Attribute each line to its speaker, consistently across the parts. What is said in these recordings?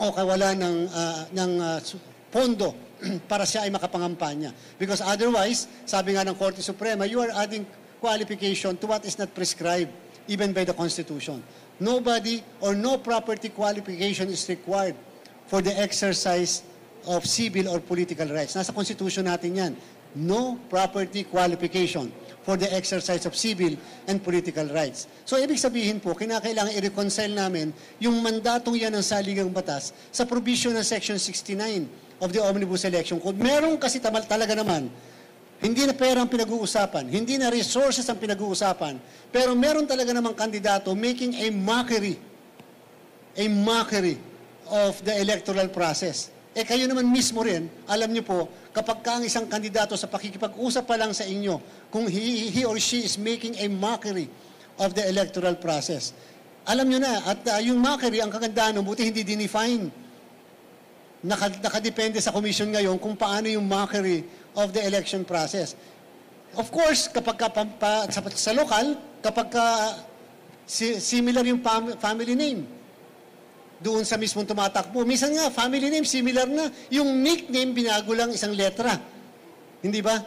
Speaker 1: o kawala ng, ah, ng su- pondo para siya ay makapangampanya. Because otherwise, sabi nga ng Korte Suprema, you are adding qualification to what is not prescribed even by the Constitution. Nobody or no property qualification is required for the exercise of civil or political rights. Nasa Constitution natin yan. No property qualification for the exercise of civil and political rights. So, ibig sabihin po, kinakailangan i-reconcile namin yung mandatong yan ng saligang batas sa provision ng Section 69 of the Omnibus Election Code. Meron kasi tamal talaga naman, hindi na pera ang pinag-uusapan, hindi na resources ang pinag-uusapan, pero meron talaga namang kandidato making a mockery, a mockery of the electoral process. Eh kayo naman mismo rin, alam niyo po, kapag ka ang isang kandidato sa pakikipag-usap pa lang sa inyo, kung he, he or she is making a mockery of the electoral process. Alam niyo na, at uh, yung mockery, ang kagandahan, buti hindi dinefine naka, nakadepende sa commission ngayon kung paano yung mockery of the election process. Of course, kapag ka, pa, pa- sa, sa lokal, kapag ka, si, similar yung fam- family name, doon sa mismong tumatakbo. Minsan nga, family name, similar na. Yung nickname, binago lang isang letra. Hindi ba?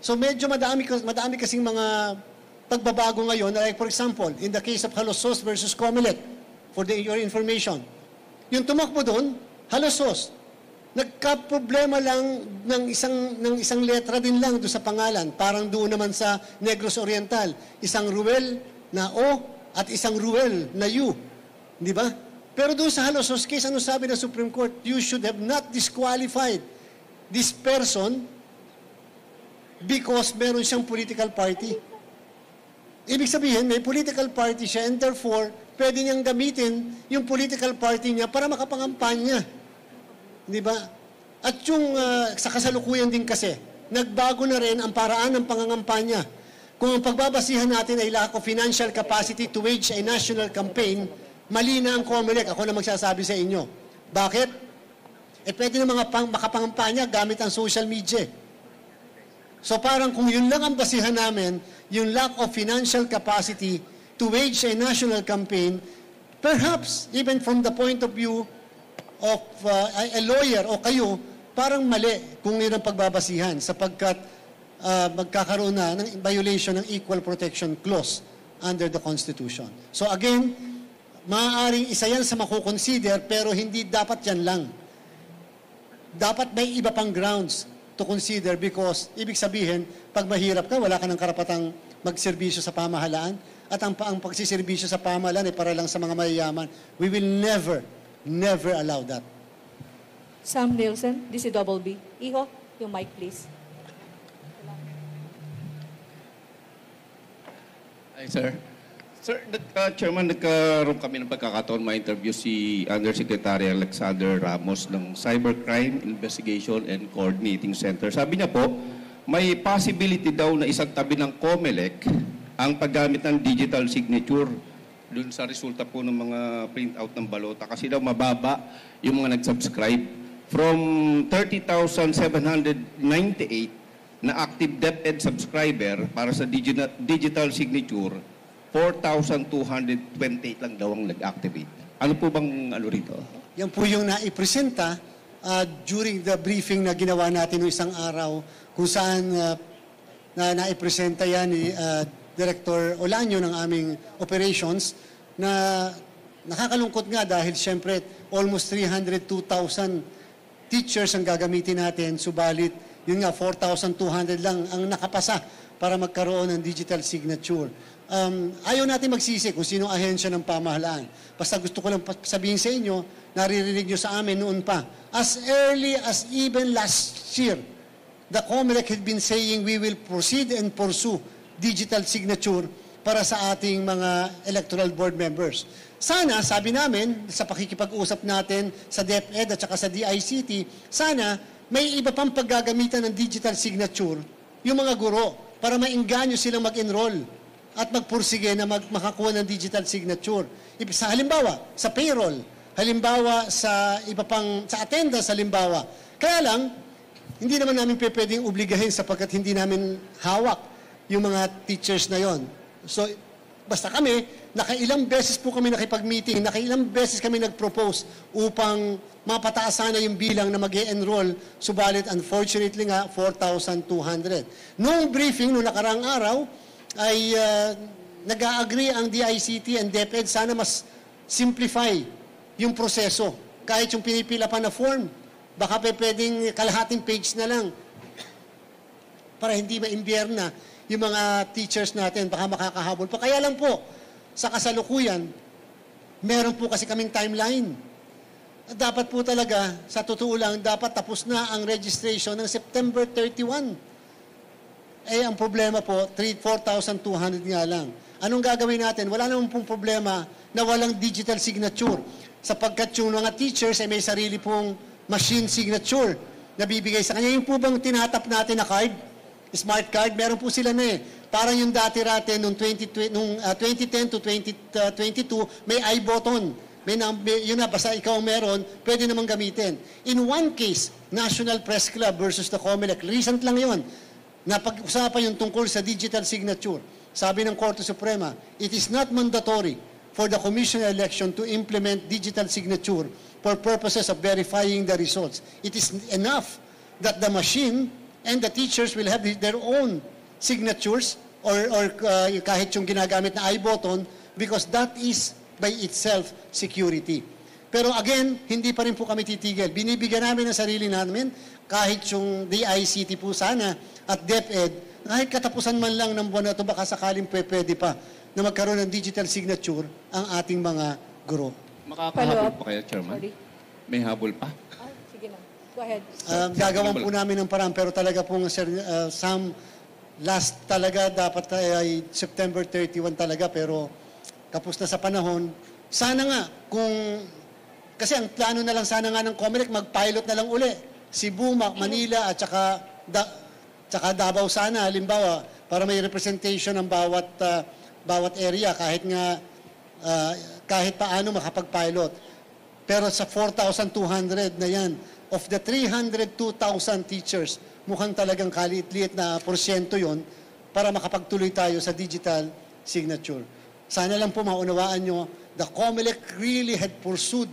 Speaker 1: So medyo madami, madami kasing mga pagbabago ngayon. Like for example, in the case of Halosos versus Comelec, for the, your information, yung tumakbo doon, Halosos, nagka-problema lang ng isang, ng isang letra din lang doon sa pangalan. Parang doon naman sa Negros Oriental, isang Ruel na O at isang Ruel na U. Di ba? Pero doon sa Halosos case, ano sabi ng Supreme Court? You should have not disqualified this person because meron siyang political party. Ibig sabihin, may political party siya and therefore, pwede niyang gamitin yung political party niya para makapangampanya. Di ba? At yung ah, sa kasalukuyan din kasi, nagbago na rin ang paraan ng pangangampanya. Kung ang pagbabasihan natin ay lack of financial capacity to wage a national campaign, mali na ang COMELEC. Ako na magsasabi sa inyo. Bakit? Eh pwede na mga pang, makapangampanya gamit ang social media. So parang kung yun lang ang basihan namin, yung lack of financial capacity to wage a national campaign, perhaps even from the point of view of uh, a lawyer o kayo, parang mali kung yun ang pagbabasihan sapagkat uh, magkakaroon na ng violation ng Equal Protection Clause under the Constitution. So again, maaaring isa yan sa makukonsider pero hindi dapat yan lang dapat may iba pang grounds to consider because ibig sabihin, pag mahirap ka, wala ka ng karapatang magserbisyo sa pamahalaan at ang, ang pagsiservisyo sa pamahalaan ay para lang sa mga mayayaman. We will never, never allow that.
Speaker 2: Sam Nielsen, DCWB. Iho, yung mic please.
Speaker 3: Hi, sir. Sir, nag, uh, Chairman, nagkaroon kami ng pagkakataon ma-interview si Undersecretary Alexander Ramos ng Cybercrime Investigation and Coordinating Center. Sabi niya po, may possibility daw na isang tabi ng COMELEC ang paggamit ng digital signature dun sa resulta po ng mga printout ng balota kasi daw mababa yung mga nag-subscribe. From 30,798 na active DepEd subscriber para sa digital signature, 4,228 lang daw ang nag-activate. Ano po bang ano rito?
Speaker 1: Yan po yung naipresenta uh, during the briefing na ginawa natin noong isang araw kung saan uh, na naipresenta yan ni uh, Director Olanyo ng aming operations na nakakalungkot nga dahil siyempre almost 302,000 teachers ang gagamitin natin, subalit yun nga 4,200 lang ang nakapasa para magkaroon ng digital signature. Um, ayaw natin magsisi kung sinong ahensya ng pamahalaan. Basta gusto ko lang sabihin sa inyo, naririnig nyo sa amin noon pa. As early as even last year, the COMELEC had been saying we will proceed and pursue digital signature para sa ating mga electoral board members. Sana, sabi namin, sa pakikipag-usap natin sa DepEd at saka sa DICT, sana may iba pang paggagamitan ng digital signature yung mga guro para maingganyo silang mag-enroll at magpursige na mag makakuha ng digital signature. Sa halimbawa, sa payroll, halimbawa sa iba pang sa attendance halimbawa. Kaya lang hindi naman namin pwedeng obligahin sapagkat hindi namin hawak yung mga teachers na yon. So Basta kami, nakailang beses po kami nakipag-meeting, nakailang beses kami nag-propose upang mapataas sana yung bilang na mag enroll subalit unfortunately nga, 4,200. Noong briefing, noong nakarang araw, ay uh, nag-agree ang DICT and DepEd sana mas simplify yung proseso. Kahit yung pinipila pa na form, baka pe pwedeng kalahating page na lang para hindi maimbierna yung mga teachers natin, baka makakahabol pa. Kaya lang po, sa kasalukuyan, meron po kasi kaming timeline. At dapat po talaga, sa totoo lang, dapat tapos na ang registration ng September 31. Eh, ang problema po, 3 4,200 nga lang. Anong gagawin natin? Wala naman pong problema na walang digital signature. Sapagkat yung mga teachers ay may sarili pong machine signature na bibigay sa kanya. Yung po bang tinatap natin na card? smart card, meron po sila na eh. Parang yung dati-rate nung, 20, nung ah, 2010 to 2022, may i-button. May, num- may- yun na, basta ikaw meron, pwede namang gamitin. In one case, National Press Club versus the COMELEC, recent lang yon napag-usapan yung tungkol sa digital signature. Sabi ng Korte Suprema, it is not mandatory for the commission election to implement digital signature for purposes of verifying the results. It is enough that the machine and the teachers will have their own signatures or, or uh, kahit yung ginagamit na i-button because that is by itself security. Pero again, hindi pa rin po kami titigil. Binibigyan namin ang sarili namin kahit yung DICT po sana at DepEd, kahit katapusan man lang ng buwan na ito, baka sakaling pwede pa na magkaroon ng digital signature ang ating mga guro.
Speaker 3: Makakahabol pa kaya, Chairman?
Speaker 2: Sorry.
Speaker 3: May habol pa?
Speaker 2: Ah, sige ma'am. Go ahead.
Speaker 1: Uh, gagawan po namin ng parang pero talaga pong sir, uh, some last talaga dapat ay September 31 talaga pero kapos na sa panahon. Sana nga kung kasi ang plano na lang sana nga ng COMELEC mag-pilot na lang uli. Cebu, Ma- Manila at saka da, saka Davao sana halimbawa para may representation ng bawat uh, bawat area kahit nga uh, kahit paano makapag-pilot. Pero sa 4,200 na yan, of the 302,000 teachers, mukhang talagang kaliit-liit na porsyento yon para makapagtuloy tayo sa digital signature. Sana lang po maunawaan nyo, the COMELEC really had pursued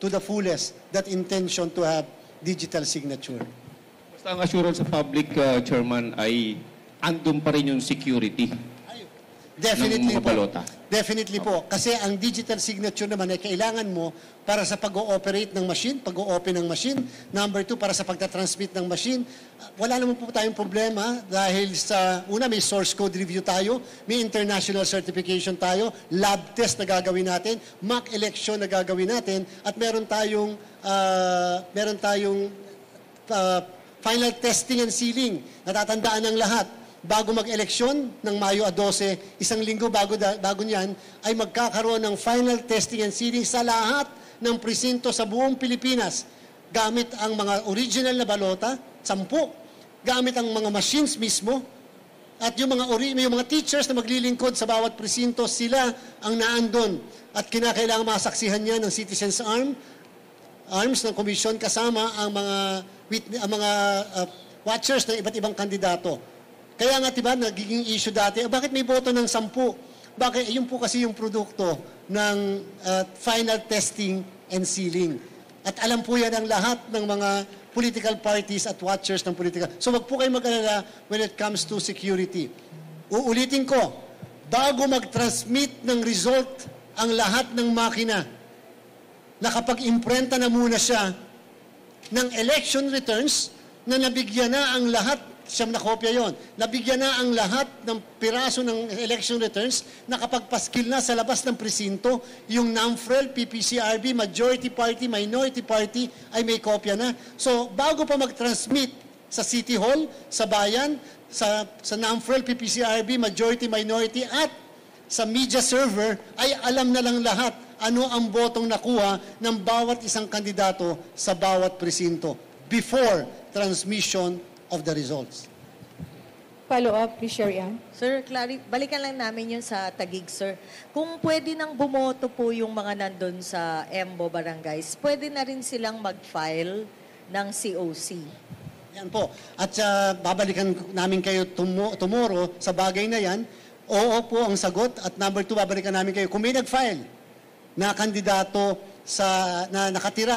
Speaker 1: to the fullest that intention to have digital signature.
Speaker 3: Basta ang assurance sa public, uh, Chairman, ay andun pa rin yung security.
Speaker 1: Definitely
Speaker 3: ng mga
Speaker 1: po.
Speaker 3: balota.
Speaker 1: Definitely po. Kasi ang digital signature naman ay kailangan mo para sa pag-ooperate ng machine, pag-o-open ng machine. Number two, para sa pagta-transmit ng machine. Wala naman po tayong problema dahil sa, una, may source code review tayo, may international certification tayo, lab test na gagawin natin, mock election na gagawin natin, at meron tayong, uh, meron tayong uh, final testing and sealing. Natatandaan ng lahat. Bago mag-eleksyon ng Mayo 12, isang linggo bago, da, bago niyan, ay magkakaroon ng final testing and sealing sa lahat ng presinto sa buong Pilipinas. Gamit ang mga original na balota, sampu. Gamit ang mga machines mismo. At yung mga, ori, yung mga teachers na maglilingkod sa bawat presinto, sila ang naandon. At kinakailangan masaksihan niya ng Citizens Arm, arms ng komisyon kasama ang mga ang mga uh, watchers ng iba't ibang kandidato. Kaya nga 'di ba nagiging issue dati, eh, bakit may boto ng sampu? Bakit Eh, yun po kasi yung produkto ng uh, final testing and sealing. At alam po yan ang lahat ng mga political parties at watchers ng political. So wag po kayo mag-alala when it comes to security. Uulitin ko, bago mag-transmit ng result ang lahat ng makina, nakapag-imprenta na muna siya ng election returns na nabigyan na ang lahat, siyam na kopya yon, nabigyan na ang lahat ng piraso ng election returns, nakapagpaskil na sa labas ng presinto, yung NAMFREL, PPCRB, majority party, minority party, ay may kopya na. So, bago pa mag-transmit sa City Hall, sa bayan, sa, sa NAMFREL, PPCRB, majority, minority, at sa media server ay alam na lang lahat ano ang botong nakuha ng bawat isang kandidato sa bawat presinto before transmission of the results.
Speaker 2: Follow up, please, Sherry Ann.
Speaker 4: Sir, clari- balikan lang namin yun sa Tagig, sir. Kung pwede nang bumoto po yung mga nandun sa EMBO barangays, pwede na rin silang mag-file ng COC.
Speaker 1: Yan po. At uh, babalikan namin kayo tumo- tomorrow sa bagay na yan oo po ang sagot. At number two, babalikan namin kayo. Kung may nag-file na kandidato sa, na nakatira